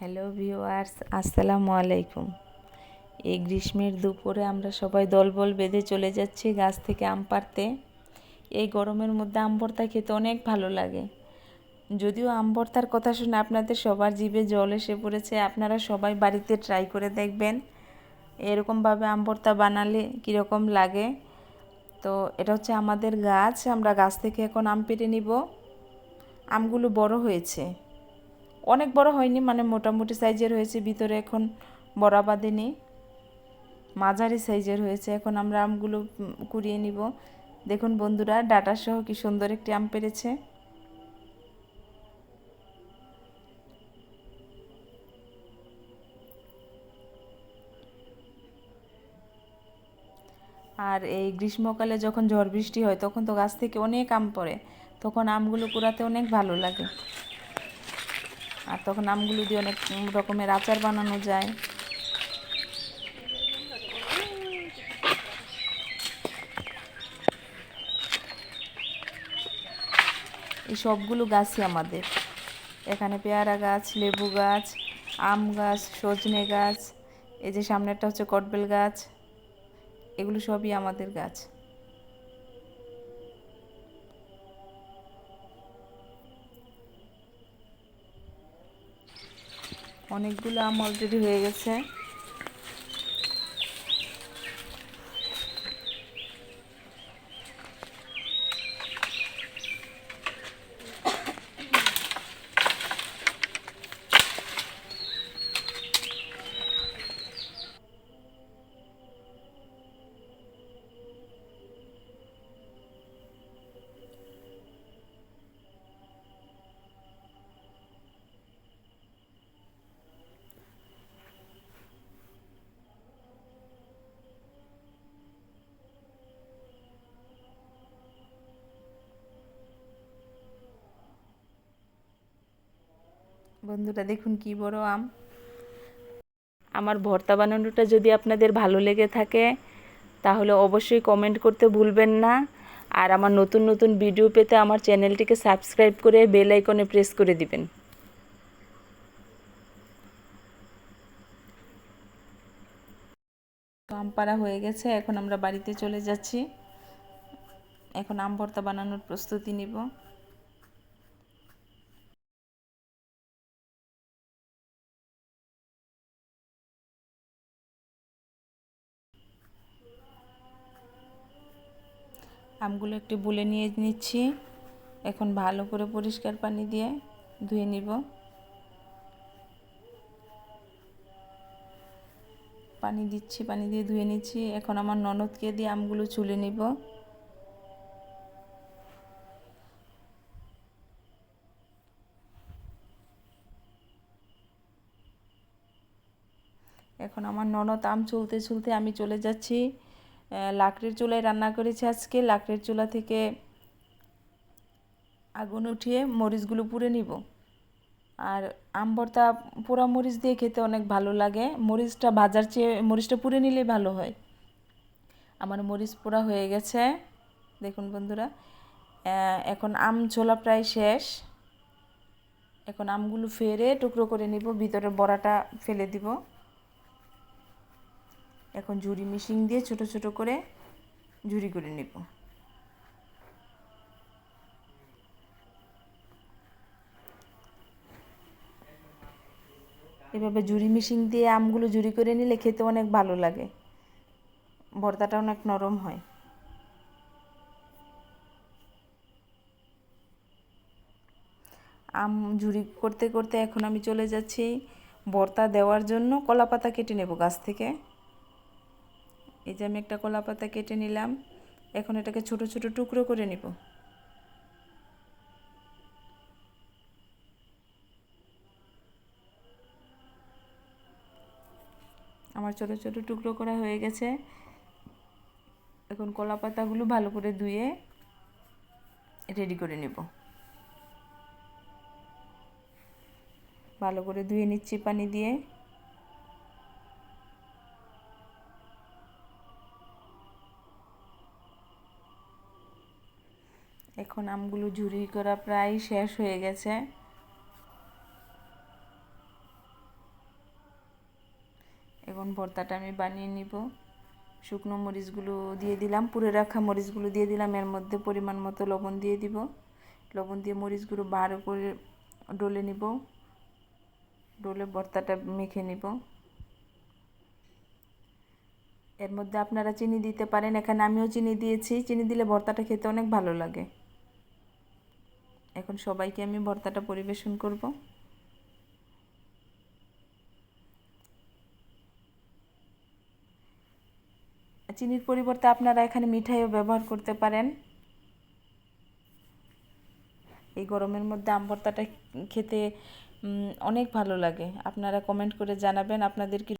Hello viewers আসসালামু আলাইকুম। এই গ্রীষ্মের দুপুরে আমরা সবাই দলবল বেঁধে চলে যাচ্ছি গাছ থেকে আম পাড়তে। এই গরমের মধ্যে আম ভর্তা খেতে অনেক ভালো লাগে। যদিও আম ভর্তার কথা শুনে আপনাদের সবার জিভে জল এসে পড়েছে, আপনারা সবাই বাড়িতে ট্রাই করে দেখবেন এরকমভাবে আম ভর্তা বানালে কীরকম লাগে। তো এটা হচ্ছে আমাদের গাছ, আমরা গাছ থেকে এখন আম পেড়ে নিব। আমগুলো বড় হয়েছে। অনেক বড় হয়নি মানে মোটামুটি সাইজের হয়েছে, ভিতরে এখন বড়া বাঁধেনি মাঝারি সাইজের হয়েছে, এখন আমরা আমগুলো কুড়িয়ে নিব। দেখুন বন্ধুরা ডাটা সহ কি সুন্দর একটি আম পেরেছে। আর এই গ্রীষ্মকালে যখন ঝড় বৃষ্টি হয়, তখন তো গাছ থেকে অনেক আম পড়ে। তখন আমগুলো কুড়াতে অনেক ভালো লাগে। আর তখন আমগুলো দিয়ে অনেক রকমের আচার বানানো যায়। এই সবগুলো গাছই আমাদের। এখানে পেয়ারা গাছ, লেবু গাছ, আম গাছ, সজনে গাছ, এই যে সামনেরটা হচ্ছে কটবেল গাছ, এগুলো সবই আমাদের গাছ। অনেকগুলো আম অলরেডি হয়ে গেছে। বন্ধুরা দেখুন কি বড় আম। আমার ভর্তা বানানোটা যদি আপনাদের ভালো লেগে থাকে তাহলে অবশ্যই কমেন্ট করতে ভুলবেন না। আর আমার নতুন নতুন ভিডিও পেতে আমার চ্যানেলটিকে সাবস্ক্রাইব করে বেল আইকনে প্রেস করে দিবেন। আম পাড়া হয়ে গেছে এখন আমরা বাড়িতে চলে যাচ্ছি। এখন আম ভর্তা বানানোর প্রস্তুতি নিব। আমগুলো একটু বুলে নিয়ে নিচ্ছি। এখন ভালো করে পরিষ্কার পানি দিয়ে ধুয়ে নিব। পানি দিচ্ছি, পানি দিয়ে ধুয়ে নিচ্ছি। এখন আমার ননদকে দিয়ে আমগুলো চুলে নিব। এখন আমার ননদ আম চলতে চলতে আমি চলে যাচ্ছি। লাকড়ির চুলায় রান্না করেছি আজকে। লাকড়ির চুলা থেকে আগুন উঠিয়ে মরিচগুলো পুড়ে নিব। আর আম পোড়া মরিচ দিয়ে খেতে অনেক ভালো লাগে। মরিচটা ভাজার চেয়ে, মরিচটা পুড়ে নিলে ভালো হয়। আমার মরিচ পোড়া হয়ে গেছে। দেখুন বন্ধুরা এখন আম ছোলা প্রায় শেষ। এখন আমগুলো ফেরে টুকরো করে নিব, ভিতরে বড়াটা ফেলে দিব। এখন ঝুড়ি মিশিং দিয়ে ছোট ছোট করে ঝুড়ি করে নেব। এভাবে ঝুড়ি মিশিং দিয়ে আমগুলো ঝুড়ি করে নিলে খেতে অনেক ভালো লাগে। ভর্তাটা অনেক নরম হয়। আম ঝুড়ি করতে করতে এখন আমি চলে যাচ্ছি ভর্তা দেওয়ার জন্য কলা পাতা কেটে নেব গাছ থেকে। এই যে আমি একটা কলা পাতা কেটে নিলাম, এখন এটাকে ছোট ছোট টুকরো করে নিব। আমার ছোট ছোট টুকরো করা হয়ে গেছে। এখন কলা পাতাগুলো ভালো করে ধুয়ে রেডি করে নেব। ভালো করে ধুয়ে নিচ্ছি পানি দিয়ে। এখন আমগুলো ঝুরি করা প্রায় শেষ হয়ে গেছে। এখন ভর্তাটা আমি বানিয়ে নিব। শুকনো মরিচগুলো দিয়ে দিলাম, পুড়ে রাখা মরিচগুলো দিয়ে দিলাম। এর মধ্যে পরিমাণ মতো লবণ দিয়ে দিব। লবণ দিয়ে মরিচগুলো ভালো করে ডলে নিব। ডলে ভর্তাটা মেখে নিব। এর মধ্যে আপনারা চিনি দিতে পারেন। এখানে আমিও চিনি দিয়েছি। চিনি দিলে ভর্তাটা খেতে অনেক ভালো লাগে। এখন সবাইকে আমি ভর্তাটা পরিবেশন করব। চিনির পরিবর্তে আপনারা এখানে মিঠাইও ব্যবহার করতে পারেন। এই গরমের মধ্যে আম ভর্তাটা খেতে অনেক ভালো লাগে। আপনারা কমেন্ট করে জানাবেন আপনাদের কি